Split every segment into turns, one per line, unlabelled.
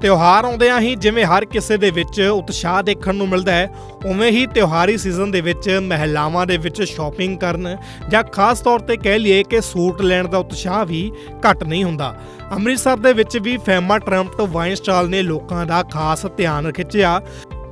ਤਿਉਹਾਰ ਆਉਂਦਿਆਂ ਹੀ, ਜਿਵੇਂ ਹਰ ਕਿਸੇ ਦੇ ਵਿੱਚ ਉਤਸ਼ਾਹ ਦੇਖਣ ਨੂੰ ਮਿਲਦਾ ਹੈ, ਉਵੇਂ ਹੀ ਤਿਉਹਾਰੀ ਸੀਜ਼ਨ ਦੇ ਵਿੱਚ ਮਹਿਲਾਵਾਂ ਦੇ ਵਿੱਚ ਸ਼ਾਪਿੰਗ ਕਰਨ ਜਾਂ ਖਾਸ ਤੌਰ ਤੇ ਕਹਿ ਲਈਏ ਕਿ ਸੂਟ ਲੈਣ ਦਾ ਉਤਸ਼ਾਹ ਵੀ ਘੱਟ ਨਹੀਂ ਹੁੰਦਾ। ਅੰਮ੍ਰਿਤਸਰ ਦੇ ਵਿੱਚ ਵੀ ਫੈਮਾ ਟਰੰਪਟ ਵਾਈਨ ਸਟਾਲ ਨੇ ਲੋਕਾਂ ਦਾ ਖਾਸ ਧਿਆਨ ਖਿੱਚਿਆ।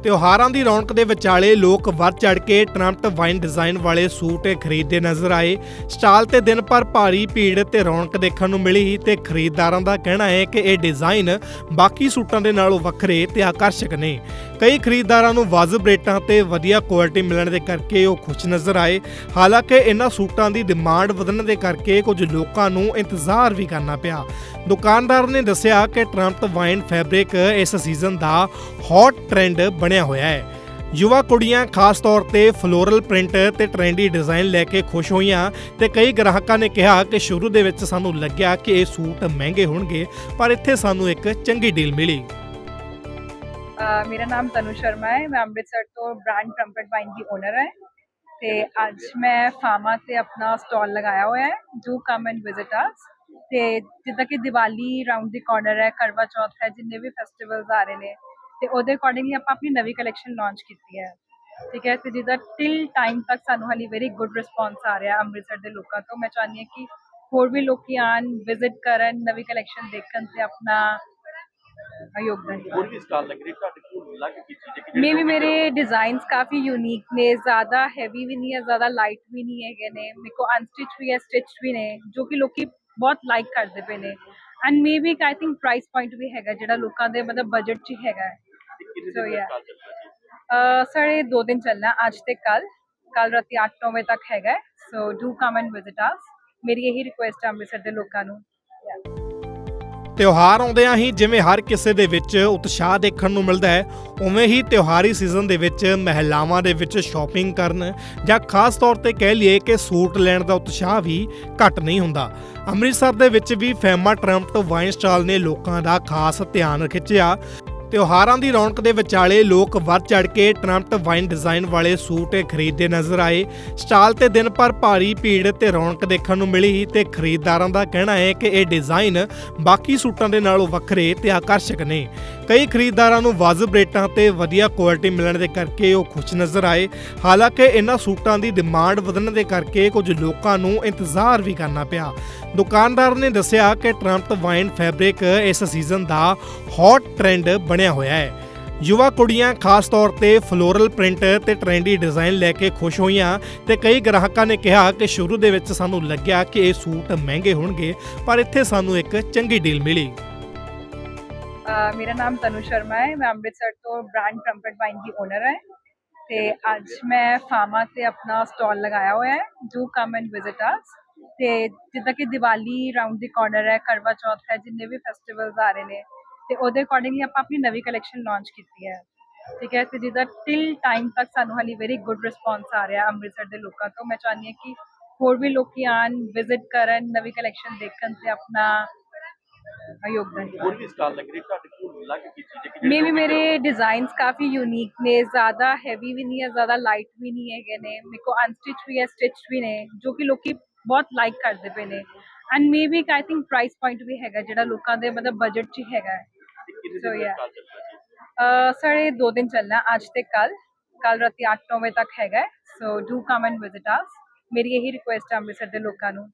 ਤਿਉਹਾਰਾਂ ਦੀ ਰੌਣਕ ਦੇ ਵਿਚਾਲੇ ਲੋਕ ਵੱਧ ਚੜ ਕੇ ਟਰੰਪਟ ਵਾਈਨ ਡਿਜ਼ਾਈਨ ਵਾਲੇ ਸੂਟ ਖਰੀਦਦੇ ਨਜ਼ਰ ਆਏ। ਸਟਾਲ ਤੇ ਦਿਨ ਭਰ ਭਾਰੀ ਭੀੜ ਤੇ ਰੌਣਕ ਦੇਖਣ ਨੂੰ ਮਿਲੀ ਤੇ ਖਰੀਦਦਾਰਾਂ ਦਾ ਕਹਿਣਾ ਹੈ ਕਿ ਇਹ ਡਿਜ਼ਾਈਨ ਬਾਕੀ ਸੂਟਾਂ ਦੇ ਨਾਲੋਂ ਵੱਖਰੇ ਤੇ ਆਕਰਸ਼ਕ ਨੇ। ਕਈ ਖਰੀਦਦਾਰਾਂ ਨੂੰ ਵਾਜਬ ਰੇਟਾਂ ਤੇ ਵਧੀਆ ਕੁਆਲਿਟੀ ਮਿਲਣ ਦੇ ਕਰਕੇ ਉਹ ਖੁਸ਼ ਨਜ਼ਰ ਆਏ। ਹਾਲਾਂਕਿ ਇਹਨਾਂ ਸੂਟਾਂ ਦੀ ਡਿਮਾਂਡ ਵਧਣ ਦੇ ਕਰਕੇ ਕੁਝ ਲੋਕਾਂ ਨੂੰ ਇੰਤਜ਼ਾਰ ਵੀ ਕਰਨਾ ਪਿਆ। ਦੁਕਾਨਦਾਰ ਨੇ ਦੱਸਿਆ ਕਿ ਟਰੰਪ ਵਾਈਨ ਫੈਬਰਿਕ ਇਸ ਸੀਜ਼ਨ ਦਾ ਹੌਟ ਟ੍ਰੈਂਡ ਬਣਿਆ ਹੋਇਆ ਹੈ। ਯੁਵਾ ਕੁੜੀਆਂ ਖਾਸ ਤੌਰ ਤੇ ਫਲੋਰਲ ਪ੍ਰਿੰਟ ਤੇ ਟ੍ਰੈਂਡੀ ਡਿਜ਼ਾਈਨ ਲੈ ਕੇ ਖੁਸ਼ ਹੋਈਆਂ ਤੇ ਕਈ ਗ੍ਰਾਹਕਾਂ ਨੇ ਕਿਹਾ ਕਿ ਸ਼ੁਰੂ ਦੇ ਵਿੱਚ ਸਾਨੂੰ ਲੱਗਿਆ ਕਿ ਇਹ ਸੂਟ ਮਹਿੰਗੇ ਹੋਣਗੇ, ਪਰ ਇੱਥੇ ਸਾਨੂੰ ਇੱਕ ਚੰਗੀ ਡੀਲ ਮਿਲੀ।
ਅਹ ਮੇਰਾ ਨਾਮ ਤਨੂ ਸ਼ਰਮਾ ਹੈ। ਮੈਂ ਅੰਮ੍ਰਿਤਸਰ ਤੋਂ ਬ੍ਰਾਂਡ ਟਰੰਪਟ ਵਾਈਨ ਦੀ ਓਨਰ ਹੈ। ਤੇ ਅੱਜ ਮੈਂ ਫਾਰਮਾ ਤੇ ਆਪਣਾ ਸਟਾਲ ਲਗਾਇਆ ਹੋਇਆ ਹੈ। Do come and visit us ਤੇ ਜਿੱਦਾਂ ਕਿ ਦੀਵਾਲੀ ਰਾਉਂਡ ਦੀ ਕਾਰਨਰ ਹੈ, ਕਰਵਾ ਚੌਥ ਹੈ, ਜਿੰਨੇ ਵੀ ਫੈਸਟੀਵਲਸ ਆ ਰਹੇ ਨੇ ਤੇ ਉਹਦੇ ਅਕੋਰਡਿੰਗਲੀ ਆਪਾਂ ਆਪਣੀ ਨਵੀਂ ਕਲੈਕਸ਼ਨ ਲਾਂਚ ਕੀਤੀ ਹੈ। ਠੀਕ ਹੈ ਤੇ ਜਿਹਦਾ ਟਿਲ ਟਾਈਮ ਤੱਕ ਸਾਨੂੰ ਹਾਲੀ ਵੈਰੀ ਗੁੱਡ ਰਿਸਪੌਂਸ ਆ ਰਿਹਾ ਅੰਮ੍ਰਿਤਸਰ ਦੇ ਲੋਕਾਂ ਤੋਂ। ਮੈਂ ਚਾਹੁੰਦੀ ਹਾਂ ਕਿ ਹੋਰ ਵੀ ਲੋਕੀ ਆਣ ਵਿਜ਼ਿਟ ਕਰਨ ਨਵੀਂ ਕਲੈਕਸ਼ਨ ਦੇਖਣ ਤੇ ਆਪਣਾ ਯੋਗਦਾਨ
ਹੋਰ ਵੀ ਸਟਾਲ ਲੱਗ ਰਹੀ ਤੁਹਾਡੇ ਕੋਲ ਅਲੱਗ ਕੀ ਚੀਜ਼ ਕਿ
ਮੇ ਵੀ ਮੇਰੇ ਡਿਜ਼ਾਈਨਸ ਕਾਫੀ ਯੂਨੀਕ ਨੇ ਜ਼ਿਆਦਾ ਹੈਵੀ ਵੀ ਨਹੀਂ ਹੈ ਜ਼ਿਆਦਾ ਲਾਈਟ ਵੀ ਨਹੀਂ ਹੈਗੇ ਨੇ। ਮੇਰੇ ਕੋ ਅਨਸਟਿਚ ਵੀ ਹੈ ਸਟਿਚਡ ਵੀ ਨੇ ਜੋ ਕਿ ਲੋਕੀ ਬਹੁਤ ਲਾਈਕ ਕਰਦੇ ਪਏ ਨੇ। ਐਂਡ ਮੇ ਵੀ ਆਈ ਥਿੰਕ ਪ੍ਰਾਈਸ ਪੁਆਇੰਟ ਵੀ ਹੈਗਾ ਜਿਹੜਾ ਲੋਕਾਂ ਦੇ ਮਤਲਬ ਬਜਟ 'ਚ ਹੈਗਾ
ਕਿੰਨੇ
So,
ਦਾ
yeah. ਚੱਲਣਾ ਅੱਜ ਤੇ ਕੱਲ ਕੱਲ ਰਾਤੀ 8 ਵਜੇ ਤੱਕ ਹੈਗਾ so do come and visit us ਮੇਰੀ ਇਹੀ ਰਿਕੁਐਸਟ ਹੈ ਅੰਮ੍ਰਿਤਸਰ ਦੇ ਲੋਕਾਂ ਨੂੰ.
ਤਿਉਹਾਰ ਆਉਂਦਿਆਂ ਹੀ ਜਿਵੇਂ ਹਰ ਕਿਸੇ ਦੇ ਵਿੱਚ ਉਤਸ਼ਾਹ ਦੇਖਣ ਨੂੰ ਮਿਲਦਾ ਹੈ ਉਵੇਂ ਹੀ ਤਿਉਹਾਰੀ ਸੀਜ਼ਨ ਦੇ ਵਿੱਚ ਮਹਿਲਾਵਾਂ ਦੇ ਵਿੱਚ ਸ਼ਾਪਿੰਗ ਕਰਨ ਜਾਂ ਖਾਸ ਤੌਰ ਤੇ ਕਹਿ ਲਈਏ ਕਿ ਸੂਟ ਲੈਣ ਦਾ ਉਤਸ਼ਾਹ ਵੀ ਘੱਟ ਨਹੀਂ ਹੁੰਦਾ। ਅੰਮ੍ਰਿਤਸਰ ਦੇ ਵਿੱਚ ਵੀ ਫੈਮਾ ਟਰੰਪਟ ਵਾਈਨ ਸਟਾਲ ਨੇ ਲੋਕਾਂ ਦਾ ਖਾਸ ਧਿਆਨ ਖਿੱਚਿਆ। ਤਿਉਹਾਰਾਂ ਦੀ ਰੌਣਕ ਦੇ ਵਿਚਾਲੇ ਲੋਕ ਵੱਧ ਚੜ ਕੇ ਟਰੰਪਟ ਵਾਈਨ ਡਿਜ਼ਾਈਨ ਵਾਲੇ ਸੂਟ ਖਰੀਦਦੇ ਨਜ਼ਰ ਆਏ। ਸਟਾਲ ਤੇ ਦਿਨ ਭਰ ਭਾਰੀ ਭੀੜ ਤੇ ਰੌਣਕ ਦੇਖਣ ਨੂੰ ਮਿਲੀ ਤੇ ਖਰੀਦਦਾਰਾਂ ਦਾ ਕਹਿਣਾ ਹੈ ਕਿ ਇਹ ਡਿਜ਼ਾਈਨ ਬਾਕੀ ਸੂਟਾਂ ਦੇ ਨਾਲੋਂ ਵੱਖਰੇ ਤੇ ਆਕਰਸ਼ਕ ਨੇ। ਕਈ ਖਰੀਦਦਾਰਾਂ ਨੂੰ ਵਾਜਬ ਰੇਟਾਂ ਤੇ ਵਧੀਆ ਕੁਆਲਿਟੀ ਮਿਲਣ ਦੇ ਕਰਕੇ ਉਹ ਖੁਸ਼ ਨਜ਼ਰ ਆਏ। ਹਾਲਾਂਕਿ ਇਹਨਾਂ ਸੂਟਾਂ ਦੀ ਡਿਮਾਂਡ ਵਧਣ ਦੇ ਕਰਕੇ ਕੁਝ ਲੋਕਾਂ ਨੂੰ ਇੰਤਜ਼ਾਰ ਵੀ ਕਰਨਾ ਪਿਆ। ਦੁਕਾਨਦਾਰ ਨੇ ਦੱਸਿਆ ਕਿ ਟਰੰਪ ਵਾਈਨ ਫੈਬਰਿਕ ਇਸ ਸੀਜ਼ਨ ਦਾ ਹੌਟ ਟ੍ਰੈਂਡ ਬਣਿਆ ਹੋਇਆ ਹੈ। ਯੁਵਾ ਕੁੜੀਆਂ ਖਾਸ ਤੌਰ ਤੇ ਫਲੋਰਲ ਪ੍ਰਿੰਟ ਤੇ ਟ੍ਰੈਂਡੀ ਡਿਜ਼ਾਈਨ ਲੈ ਕੇ ਖੁਸ਼ ਹੋਈਆਂ ਤੇ ਕਈ ਗ੍ਰਾਹਕਾਂ ਨੇ ਕਿਹਾ ਕਿ ਸ਼ੁਰੂ ਦੇ ਵਿੱਚ ਸਾਨੂੰ ਲੱਗਿਆ ਕਿ ਇਹ ਸੂਟ ਮਹਿੰਗੇ ਹੋਣਗੇ, ਪਰ ਇੱਥੇ ਸਾਨੂੰ ਇੱਕ ਚੰਗੀ ਡੀਲ ਮਿਲੀ।
ਅਹ ਮੇਰਾ ਨਾਮ ਤਨੂ ਸ਼ਰਮਾ ਹੈ। ਮੈਂ ਅੰਮ੍ਰਿਤਸਰ ਤੋਂ ਬ੍ਰਾਂਡ ਟਰੰਪਟ ਵਾਈਨ ਦੀ ਓਨਰ ਹੈ। ਤੇ ਅੱਜ ਮੈਂ ਫਾਰਮਾ ਤੇ ਆਪਣਾ ਸਟਾਲ ਲਗਾਇਆ ਹੋਇਆ ਹੈ। Do come and visit us ਤੇ ਜਿੱਦਾਂ ਕਿ ਦੀਵਾਲੀ ਰਾਉਂਡ ਦੀ ਕਾਰਨਰ ਹੈ, ਕਰਵਾ ਚੌਥ ਹੈ, ਜਿੰਨੇ ਵੀ ਫੈਸਟੀਵਲਸ ਆ ਰਹੇ ਨੇ ਤੇ ਉਹਦੇ ਅਕੋਰਡਿੰਗਲੀ ਆਪਾਂ ਆਪਣੀ ਨਵੀਂ ਕਲੈਕਸ਼ਨ ਲਾਂਚ ਕੀਤੀ ਹੈ। ਠੀਕ ਹੈ ਤੇ ਜਿਹਦਾ ਟਿਲ ਟਾਈਮ ਤੱਕ ਸਾਨੂੰ ਹਾਲੀ ਵੈਰੀ ਗੁੱਡ ਰਿਸਪੌਂਸ ਆ ਰਿਹਾ ਅੰਮ੍ਰਿਤਸਰ ਦੇ ਲੋਕਾਂ ਤੋਂ। ਮੈਂ ਚਾਹੁੰਦੀ ਹਾਂ ਕਿ ਹੋਰ ਵੀ ਲੋਕੀ ਆਣ ਵਿਜ਼ਿਟ ਕਰਨ ਨਵੀਂ ਕਲੈਕਸ਼ਨ ਦੇਖਣ ਤੇ ਆਪਣਾ ਯੋਗਦਾਨ
ਹੋਰ ਵੀ ਸਟਾਲ ਲੱਗ ਰਹੀ ਤੁਹਾਡੇ ਕੋਲ ਅਲੱਗ ਕੀ ਚੀਜ਼ ਹੈ ਕਿ
ਮੇ ਵੀ ਮੇਰੇ ਡਿਜ਼ਾਈਨਸ ਕਾਫੀ ਯੂਨੀਕ ਨੇ ਜ਼ਿਆਦਾ ਹੈਵੀ ਵੀ ਨਹੀਂ ਹੈ ਜ਼ਿਆਦਾ ਲਾਈਟ ਵੀ ਨਹੀਂ ਹੈਗੇ ਨੇ। ਮੇਰੇ ਕੋ ਅਨਸਟਿਚ ਵੀ ਹੈ ਸਟਿਚਡ ਵੀ ਨੇ ਜੋ ਕਿ ਲੋਕੀ ਬਹੁਤ ਲਾਈਕ ਕਰਦੇ ਪਏ ਨੇ। ਐਂਡ ਮੇ ਵੀ ਆਈ ਥਿੰਕ ਪ੍ਰਾਈਸ ਪੁਆਇੰਟ ਵੀ ਹੈਗਾ ਜਿਹੜਾ ਲੋਕਾਂ ਦੇ ਮਤਲਬ ਬਜਟ 'ਚ ਹੀ ਹੈਗਾ ਹੈ
ਕਿੰਨੇ
So,
ਦਿਨ
ਦਾ ਦਿਨ ਚੱਲਣਾ ਅੱਜ ਤੇ ਕੱਲ ਕੱਲ ਰਾਤੀ 8 ਵਜੇ ਤੱਕ ਹੈਗਾ so do come and visit us ਮੇਰੀ ਇਹੀ ਰਿਕੁਐਸਟ ਹੈ ਅੰਮ੍ਰਿਤਸਰ ਦੇ ਲੋਕਾਂ ਨੂੰ।